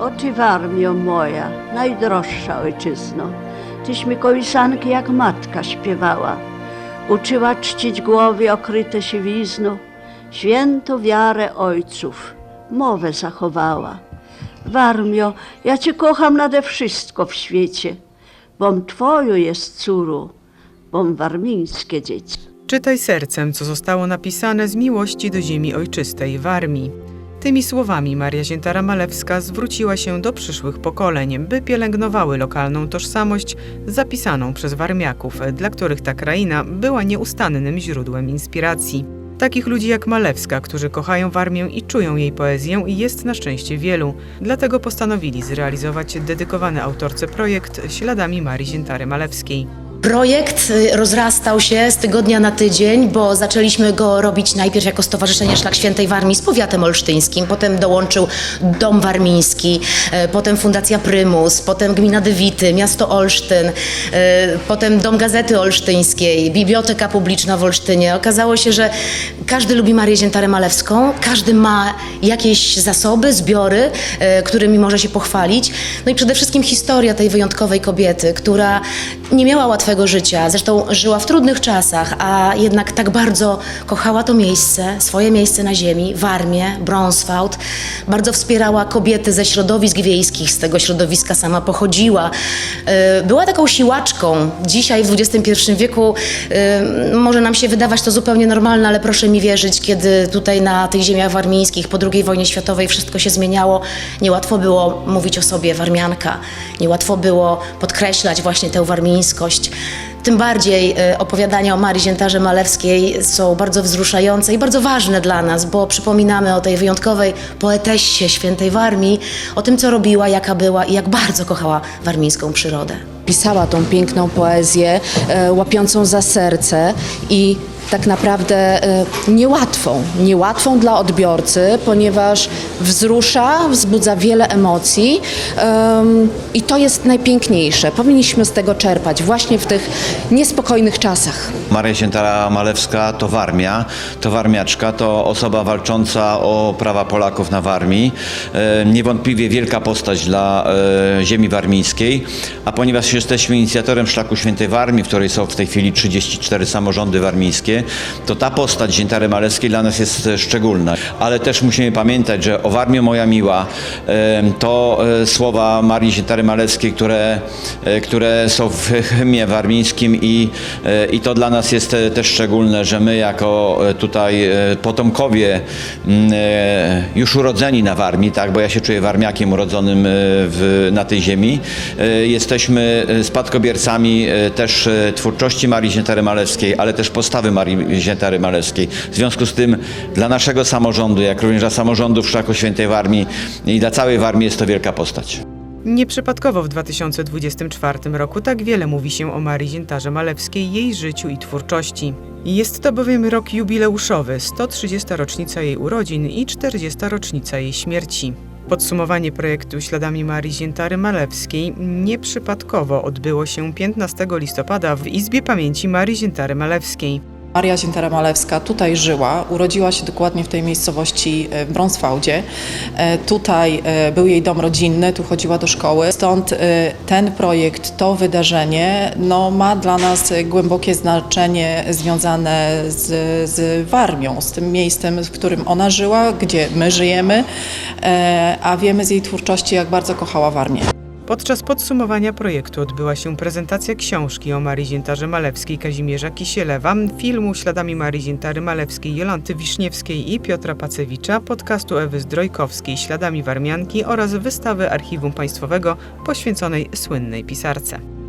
O ty warmio moja, najdroższa ojczyzno, tyś mi kołysanki jak matka śpiewała. Uczyła czcić głowy okryte siwizną, świętą wiarę ojców, mowę zachowała. Warmio, ja cię kocham nade wszystko w świecie, bom twoju jest córu, bom warmińskie dzieci. Czytaj sercem, co zostało napisane z miłości do ziemi ojczystej w armii. Tymi słowami Maria Ziętara-Malewska zwróciła się do przyszłych pokoleń, by pielęgnowały lokalną tożsamość zapisaną przez warmiaków, dla których ta kraina była nieustannym źródłem inspiracji. Takich ludzi jak Malewska, którzy kochają Warmię i czują jej poezję, jest na szczęście wielu. Dlatego postanowili zrealizować dedykowany autorce projekt Śladami Marii Ziętary-Malewskiej. Projekt y, rozrastał się z tygodnia na tydzień, bo zaczęliśmy go robić najpierw jako Stowarzyszenie Szlak Świętej Warmii z powiatem olsztyńskim, potem dołączył Dom Warmiński, e, potem Fundacja Prymus, potem Gmina Dywity, Miasto Olsztyn, e, potem Dom Gazety Olsztyńskiej, Biblioteka Publiczna w Olsztynie. Okazało się, że każdy lubi Marię Ziętarę-Malewską, każdy ma jakieś zasoby, zbiory, którymi może się pochwalić. No i przede wszystkim historia tej wyjątkowej kobiety, która nie miała łatwego życia, zresztą żyła w trudnych czasach, a jednak tak bardzo kochała to miejsce, swoje miejsce na ziemi, Warmię, Brąswałd. Bardzo wspierała kobiety ze środowisk wiejskich, z tego środowiska sama pochodziła. E, Była taką siłaczką. Dzisiaj w XXI wieku e, może nam się wydawać to zupełnie normalne, ale proszę mi wierzyć, kiedy tutaj na tych ziemiach warmińskich po II wojnie światowej wszystko się zmieniało, niełatwo było mówić o sobie warmianka, niełatwo było podkreślać właśnie tę Tym bardziej e, opowiadania o Marii Ziętarze Malewskiej są bardzo wzruszające i bardzo ważne dla nas, bo przypominamy o tej wyjątkowej poetessie świętej Warmii, o tym, co robiła, jaka była i jak bardzo kochała warmińską przyrodę. pisała tą piękną poezję, e, łapiącą za serce i tak naprawdę e, niełatwą, niełatwą dla odbiorcy, ponieważ wzrusza, wzbudza wiele emocji em, i to jest najpiękniejsze. Powinniśmy z tego czerpać właśnie w tych niespokojnych czasach. Maria Siętara-Malewska to Warmia, to Warmiaczka, to osoba walcząca o prawa Polaków na Warmii. Niewątpliwie wielka postać dla e, ziemi warmińskiej, a ponieważ jesteśmy inicjatorem Szlaku Świętej Warmii, w której są w tej chwili 34 samorządy warmińskie, to ta postać Ziętary Malewskiej dla nas jest e, szczególna. Ale też musimy pamiętać, że o Warmię moja miła e, to e, słowa Marii Ziętary Malewskiej, które, które są w hymnie warmińskim i, i to dla nas jest też szczególne, że my jako tutaj potomkowie m, e, już urodzeni na Warmii, tak, bo ja się czuję warmiakiem urodzonym w, na tej ziemi, jesteśmy spadkobiercami też twórczości Marii Ziętary Malewskiej, ale też postawy Marii Ziętary Malewskiej. W związku z tym dla naszego samorządu, jak również dla samorządu w Szlaku Świętej Warmii i dla całej Warmii jest to wielka postać. Nieprzypadkowo w 2024 roku tak wiele mówi się o Marii Ziętarze Malewskiej, jej życiu i twórczości. Jest to bowiem rok jubileuszowy, 130. rocznica jej urodzin i 40. rocznica jej śmierci. Podsumowanie projektu Śladami Marii Ziętary Malewskiej nieprzypadkowo odbyło się 15 listopada w Izbie Pamięci Marii Ziętary Malewskiej. Maria Ziętara-Malewska tutaj żyła, urodziła się dokładnie w tej miejscowości e, w Brąswałdzie. E, Tutaj e, był jej dom rodzinny, tu chodziła do szkoły. Stąd ten projekt, to wydarzenie no, ma dla nas głębokie znaczenie związane z, z Warmią, z tym miejscem, w którym ona żyła, gdzie my żyjemy, a wiemy z jej twórczości, jak bardzo kochała Warmię. Podczas podsumowania projektu odbyła się prezentacja książki o Marii Ziętarze Malewskiej Kazimierza Kisielewa, filmu Śladami Marii Ziętary Malewskiej Jolanty Wiszniewskiej i Piotra Pacewicza, podcastu Ewy Zdrojkowskiej Śladami Warmianki oraz wystawy Archiwum Państwowego poświęconej słynnej pisarce.